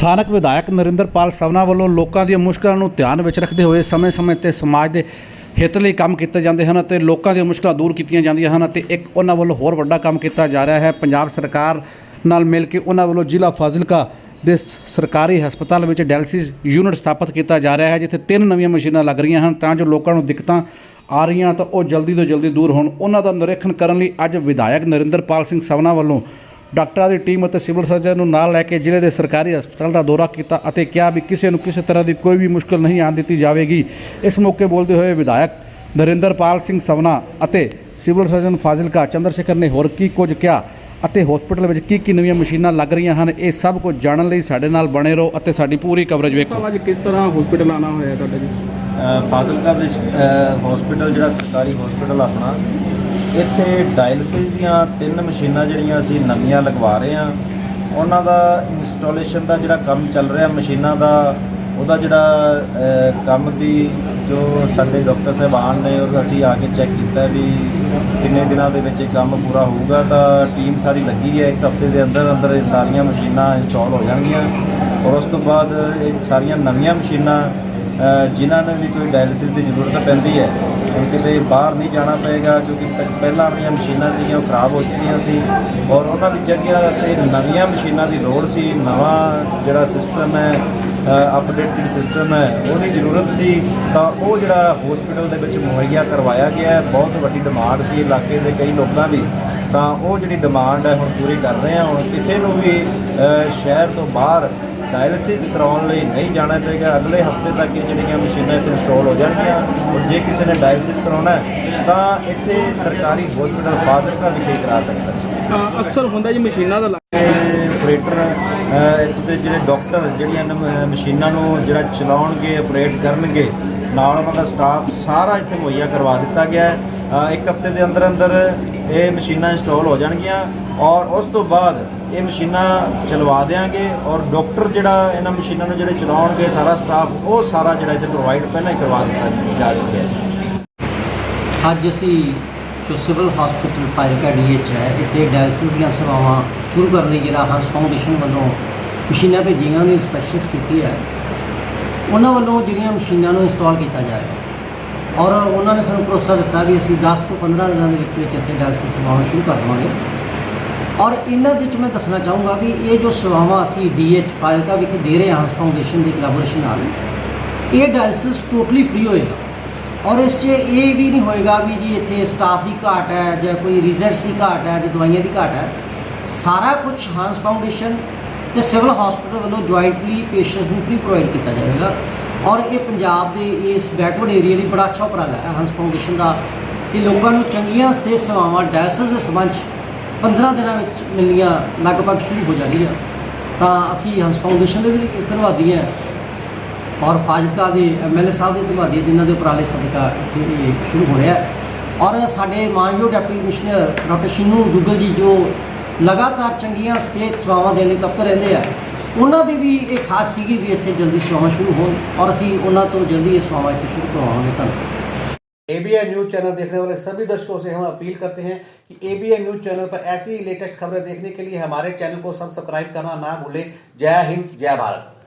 ਸਥਾਨਕ ਵਿਧਾਇਕ ਨਰਿੰਦਰਪਾਲ ਸਵਨਾ ਵੱਲੋਂ ਲੋਕਾਂ ਦੀਆਂ ਮੁਸ਼ਕਲਾਂ ਨੂੰ ਧਿਆਨ ਵਿੱਚ ਰੱਖਦੇ ਹੋਏ ਸਮੇਂ-ਸਮੇਂ ਤੇ ਸਮਾਜ ਦੇ ਹਿੱਤ ਲਈ ਕੰਮ ਕੀਤੇ ਜਾਂਦੇ ਹਨ ਅਤੇ ਲੋਕਾਂ ਦੀਆਂ ਮੁਸ਼ਕਲਾਂ ਦੂਰ ਕੀਤੀਆਂ ਜਾਂਦੀਆਂ ਹਨ ਅਤੇ ਇੱਕ ਉਹਨਾਂ ਵੱਲੋਂ ਹੋਰ ਵੱਡਾ ਕੰਮ ਕੀਤਾ ਜਾ ਰਿਹਾ ਹੈ। ਪੰਜਾਬ ਸਰਕਾਰ ਨਾਲ ਮਿਲ ਕੇ ਉਹਨਾਂ ਵੱਲੋਂ ਜ਼ਿਲ੍ਹਾ ਫਾਜ਼ਿਲਕਾ ਦੇ ਸਰਕਾਰੀ ਹਸਪਤਾਲ ਵਿੱਚ ਡਾਇਲਿਸਿਸ ਯੂਨਿਟ ਸਥਾਪਿਤ ਕੀਤਾ ਜਾ ਰਿਹਾ ਹੈ, ਜਿੱਥੇ ਤਿੰਨ ਨਵੀਆਂ ਮਸ਼ੀਨਾਂ ਲੱਗ ਰਹੀਆਂ ਹਨ ਤਾਂ ਜੋ ਲੋਕਾਂ ਨੂੰ ਦਿੱਕਤਾਂ ਆ ਰਹੀਆਂ ਤਾਂ ਉਹ ਜਲਦੀ ਤੋਂ ਜਲਦੀ ਦੂਰ ਹੋਣ। ਉਹਨਾਂ ਦਾ ਨਿਰੀਖਣ ਕਰਨ ਲਈ ਅੱਜ ਵਿਧਾਇਕ ਨਰਿੰਦਰਪਾਲ ਸਿੰਘ ਸਵਨਾ ਵੱਲੋਂ ਡਾਕਟਰਾਂ ਦੀ ਟੀਮ ਅਤੇ ਸਿਵਲ ਸਰਜਨ ਨੂੰ ਨਾਲ ਲੈ ਕੇ ਜ਼ਿਲ੍ਹੇ ਦੇ ਸਰਕਾਰੀ ਹਸਪਤਾਲ ਦਾ ਦੌਰਾ ਕੀਤਾ ਅਤੇ ਕਿਹਾ ਵੀ ਕਿਸੇ ਨੂੰ ਕਿਸੇ ਤਰ੍ਹਾਂ ਦੀ ਕੋਈ ਵੀ ਮੁਸ਼ਕਲ ਨਹੀਂ ਆਉਣ ਦਿੱਤੀ ਜਾਵੇਗੀ। ਇਸ ਮੌਕੇ ਬੋਲਦੇ ਹੋਏ ਵਿਧਾਇਕ ਨਰਿੰਦਰਪਾਲ ਸਿੰਘ ਸਵਨਾ ਅਤੇ ਸਿਵਲ ਸਰਜਨ ਫਾਜ਼ਿਲਕਾ ਚੰਦਰ ਸ਼ੇਖਰ ਨੇ ਹੋਰ ਕੀ ਕੁਝ ਕਿਹਾ ਅਤੇ ਹਸਪਤਾਲ ਵਿੱਚ ਕੀ ਕੀ ਨਵੀਆਂ ਮਸ਼ੀਨਾਂ ਲੱਗ ਰਹੀਆਂ ਹਨ ਇਹ ਸਭ ਕੁਝ ਜਾਣਨ ਲਈ ਸਾਡੇ ਨਾਲ ਬਣੇ ਰਹੋ ਅਤੇ ਸਾਡੀ ਪੂਰੀ ਕਵਰੇਜ ਵੇਖੋ। ਅੱਜ ਕਿਸ ਤਰ੍ਹਾਂ ਹਸਪੀਟਲ ਆਣਾ ਹੋਇਆ ਤੁਹਾਡਾ ਜੀ? ਫਾਜ਼ਿਲਕਾ ਵਿੱਚ ਹਸਪੀਟਲ ਜਿਹੜਾ ਸਰਕਾਰੀ ਹਸਪੀਟਲ ਆਪਣਾ ਇੱਥੇ ਡਾਇਲਸਿਸ ਦੀਆਂ ਤਿੰਨ ਮਸ਼ੀਨਾਂ ਜਿਹੜੀਆਂ ਅਸੀਂ ਨਵੀਆਂ ਲਗਵਾ ਰਹੇ ਹਾਂ, ਉਹਨਾਂ ਦਾ ਇੰਸਟਾਲੇਸ਼ਨ ਦਾ ਜਿਹੜਾ ਕੰਮ ਚੱਲ ਰਿਹਾ ਮਸ਼ੀਨਾਂ ਦਾ, ਉਹਦਾ ਜਿਹੜਾ ਕੰਮ ਦੀ ਜੋ ਸਾਡੇ ਡਾਕਟਰ ਸਾਹਿਬਾਨ ਨੇ, ਉਹ ਅਸੀਂ ਆ ਕੇ ਚੈੱਕ ਕੀਤਾ ਵੀ ਕਿੰਨੇ ਦਿਨਾਂ ਦੇ ਵਿੱਚ ਇਹ ਕੰਮ ਪੂਰਾ ਹੋਊਗਾ, ਤਾਂ ਟੀਮ ਸਾਰੀ ਲੱਗੀ ਹੈ, ਇੱਕ ਹਫ਼ਤੇ ਦੇ ਅੰਦਰ ਅੰਦਰ ਇਹ ਸਾਰੀਆਂ ਮਸ਼ੀਨਾਂ ਇੰਸਟਾਲ ਹੋ ਜਾਣਗੀਆਂ। ਔਰ ਉਸ ਤੋਂ ਬਾਅਦ ਇਹ ਸਾਰੀਆਂ ਨਵੀਆਂ ਮਸ਼ੀਨਾਂ ਜਿਨ੍ਹਾਂ ਨੂੰ ਵੀ ਕੋਈ ਡਾਇਲਿਸਿਸ ਦੀ ਜ਼ਰੂਰਤ ਪੈਂਦੀ ਹੈ, ਹੁਣ ਕਿਤੇ ਬਾਹਰ ਨਹੀਂ ਜਾਣਾ ਪਏਗਾ, ਕਿਉਂਕਿ ਪਹਿਲਾਂ ਵਾਲੀਆਂ ਮਸ਼ੀਨਾਂ ਸੀਗੀਆਂ, ਉਹ ਖਰਾਬ ਹੋ ਚੁੱਕੀਆਂ ਸੀ ਔਰ ਉਹਨਾਂ ਦੀ ਜਗ੍ਹਾ ਤੇ ਨਵੀਆਂ ਮਸ਼ੀਨਾਂ ਦੀ ਲੋੜ ਸੀ, ਨਵਾਂ ਜਿਹੜਾ ਸਿਸਟਮ ਹੈ ਅਪਡੇਟਡ ਸਿਸਟਮ ਹੈ, ਉਹਦੀ ਜ਼ਰੂਰਤ ਸੀ, ਤਾਂ ਉਹ ਜਿਹੜਾ ਹਸਪੀਟਲ ਦੇ ਵਿੱਚ ਮੁਹੱਈਆ ਕਰਵਾਇਆ ਗਿਆ ਬਹੁਤ ਵੱਡੀ ਡਿਮਾਂਡ ਸੀ ਇਲਾਕੇ ਦੇ ਕਈ ਲੋਕਾਂ ਦੀ, ਤਾਂ ਉਹ ਜਿਹੜੀ ਡਿਮਾਂਡ ਹੈ, ਹੁਣ ਪੂਰੀ ਕਰ ਰਹੇ ਹਾਂ, ਹੁਣ ਕਿਸੇ ਨੂੰ ਵੀ ਸ਼ਹਿਰ ਤੋਂ ਬਾਹਰ ਡਾਇਲਿਸਿਸ ਕਰਾਉਣ ਲਈ ਨਹੀਂ ਜਾਣਾ ਪਏਗਾ ਅਗਲੇ ਹਫ਼ਤੇ ਤੱਕ ਇਹ ਜਿਹੜੀਆਂ ਮਸ਼ੀਨਾਂ ਇੱਥੇ ਇੰਸਟਾਲ ਹੋ ਜਾਣਗੀਆਂ ਔਰ ਜੇ ਕਿਸੇ ਨੇ ਡਾਇਲਿਸਿਸ ਕਰਾਉਣਾ ਹੈ ਤਾਂ ਇੱਥੇ ਸਰਕਾਰੀ ਹਸਪੀਟਲ ਫਾਜ਼ਿਲਕਾ ਵਿਖੇ ਕਰਾ ਸਕਦਾ ਹੈ। ਅਕਸਰ ਹੁੰਦਾ ਜੀ ਮਸ਼ੀਨਾਂ ਦਾ ਲੱਗ- ਆਪਰੇਟਰ ਇੱਥੇ ਦੇ ਜਿਹੜੇ ਡਾਕਟਰ ਜਿਹੜੀਆਂ ਮਸ਼ੀਨਾਂ ਨੂੰ ਜਿਹੜਾ ਚਲਾਉਣਗੇ ਆਪਰੇਟ ਕਰਨਗੇ ਨਾਲ ਉਹਨਾਂ ਦਾ ਸਟਾਫ ਸਾਰਾ ਇੱਥੇ ਮੁਹੱਈਆ ਕਰਵਾ ਦਿੱਤਾ ਗਿਆ ਹੈ। ਇੱਕ ਹਫ਼ਤੇ ਦੇ ਅੰਦਰ ਅੰਦਰ ਇਹ ਮਸ਼ੀਨਾਂ ਇੰਸਟਾਲ ਹੋ ਜਾਣਗੀਆਂ ਔਰ ਉਸ ਤੋਂ ਬਾਅਦ ਇਹ ਮਸ਼ੀਨਾਂ ਚਲਵਾ ਦੇਾਂਗੇ ਔਰ ਡਾਕਟਰ ਜਿਹੜਾ ਇਹਨਾਂ ਮਸ਼ੀਨਾਂ ਨੂੰ ਜਿਹੜੇ ਚਲਾਉਣਗੇ, ਸਾਰਾ ਸਟਾਫ ਉਹ ਸਾਰਾ ਜਿਹੜਾ ਇੱਥੇ ਪ੍ਰੋਵਾਈਡ ਪਹਿਲਾਂ ਹੀ ਕਰਵਾ ਦਿੱਤਾ ਜਾ ਚੁੱਕਿਆ ਹੈ। ਅੱਜ ਅਸੀਂ ਜੋ ਸਿਵਲ ਹਸਪੀਟਲ ਫਾਜ਼ਿਲਕਾ ਡੀਐਚ ਹੈ, ਇੱਥੇ ਡਾਇਲਸਿਸ ਦੀਆਂ ਸੇਵਾਵਾਂ ਸ਼ੁਰੂ ਕਰਨ ਲਈ ਜਿਹੜਾ ਹੰਸ ਫਾਊਂਡੇਸ਼ਨ ਵੱਲੋਂ ਮਸ਼ੀਨਾਂ ਭੇਜੀਆਂ ਉਹਦੀ ਸਪੈਸ਼ਲਿਸਟ ਕੀਤੀ ਹੈ। ਉਹਨਾਂ ਵੱਲੋਂ ਜਿਹੜੀਆਂ ਮਸ਼ੀਨਾਂ ਨੂੰ ਇੰਸਟਾਲ ਕੀਤਾ ਜਾ ਰਿਹਾ ਔਰ ਉਹਨਾਂ ਨੇ ਸਾਨੂੰ ਭਰੋਸਾ ਦਿੱਤਾ ਵੀ ਅਸੀਂ 10 ਤੋਂ 15 ਦਿਨਾਂ ਦੇ ਵਿੱਚ ਵਿੱਚ ਇੱਥੇ ਡਾਇਲਸਿਸ ਸੇਵਾਵਾਂ ਸ਼ੁਰੂ ਕਰ ਦੇਵਾਂਗੇ। ਔਰ ਇਹਨਾਂ ਦੇ ਵਿੱਚ ਮੈਂ ਦੱਸਣਾ ਚਾਹੂੰਗਾ ਵੀ ਇਹ ਜੋ ਸੇਵਾਵਾਂ ਅਸੀਂ ਡੀਐਚ ਫਾਜ਼ਿਲਕਾ ਵਿਖੇ ਦੇ ਰਹੇ ਹਾਂ ਹੰਸ ਫਾਊਂਡੇਸ਼ਨ ਦੀ ਕੋਲੈਬੋਰੇਸ਼ਨ ਨਾਲ, ਇਹ ਡਾਇਲਸਿਸ ਟੋਟਲੀ ਫ੍ਰੀ ਹੋਏਗਾ। ਔਰ ਇਸ 'ਚ ਇਹ ਵੀ ਨਹੀਂ ਹੋਏਗਾ ਵੀ ਜੀ ਇੱਥੇ ਸਟਾਫ ਦੀ ਘਾਟ ਹੈ ਜਾਂ ਕੋਈ ਰਿਜ਼ਲਟਸ ਦੀ ਘਾਟ ਹੈ ਜਾਂ ਦਵਾਈਆਂ ਦੀ ਘਾਟ ਹੈ। ਸਾਰਾ ਕੁਝ ਹਾਂਸ ਫਾਊਂਡੇਸ਼ਨ ਤੇ ਸਿਵਲ ਹਸਪੀਟਲ ਵੱਲੋਂ ਜੁਆਇੰਟਲੀ ਪੇਸ਼ੈਂਟਸ ਨੂੰ ਫ੍ਰੀ ਪ੍ਰੋਵਾਈਡ ਕੀਤਾ ਜਾਵੇਗਾ। ਔਰ ਇਹ ਪੰਜਾਬ ਦੇ ਇਸ ਬੈਕਵਰਡ ਏਰੀਆ ਲਈ ਬੜਾ ਅੱਛਾ ਉਪਰਾਲਾ ਹੈ। ਹੰਸ ਫਾਊਂਡੇਸ਼ਨ ਦਾ ਕਿ ਲੋਕਾਂ ਨੂੰ ਚੰਗੀਆਂ ਸਿਹਤ ਸੇਵਾਵਾਂ ਡਾਇਲਿਸਿਸ ਦੇ ਸੰਬੰਧ 'ਚ 15 ਦਿਨਾਂ ਵਿੱਚ ਮਿਲਣੀਆਂ ਲਗਭਗ ਸ਼ੁਰੂ ਹੋ ਜਾਣਗੀਆਂ। ਤਾਂ ਅਸੀਂ ਹੰਸ ਫਾਊਂਡੇਸ਼ਨ ਦੇ ਵੀ ਧੰਨਵਾਦੀ ਹਾਂ। ਔਰ ਫਾਜ਼ਿਲਕਾ ਦੇ ਐਮਐਲਏ ਸਾਹਿਬ ਦੇ ਧੰਨਵਾਦੀ ਹਾਂ, ਜਿਨ੍ਹਾਂ ਦੇ ਉਪਰਾਲੇ ਸਦਕਾ ਇੱਥੇ ਇਹ ਸ਼ੁਰੂ ਹੋ ਰਿਹਾ ਹੈ। ਔਰ ਸਾਡੇ ਮਾਨਯੋਗ deputy commissioner doctor Shinu Duggal ji, ਜੋ ਲਗਾਤਾਰ ਚੰਗੀਆਂ ਸਿਹਤ ਸੇਵਾਵਾਂ ਦੇਣ ਲਈ ਤਤਪਰ ਰਹਿੰਦੇ ਆ ਉਹਨਾਂ ਦੀ ਵੀ ਇਹ ਖਾਸ ਸੀਗੀ ਵੀ ਇੱਥੇ ਜਲਦੀ ਸੇਵਾਵਾਂ ਸ਼ੁਰੂ ਹੋਣ ਔਰ ਅਸੀਂ ਉਹਨਾਂ ਤੋਂ ਜਲਦੀ ਇਹ ਸੇਵਾਵਾਂ ਇੱਥੇ ਸ਼ੁਰੂ ਕਰਵਾਵਾਂਗੇ ਧੰਨਵਾਦ एबीएन न्यूज चैनल देखने वाले सभी दर्शकों से हम अपील करते हैं कि एबीएन न्यूज चैनल पर ऐसी ही लेटेस्ट खबरें देखने के लिए हमारे चैनल को सब्सक्राइब करना ना भूलें जय हिंद जय भारत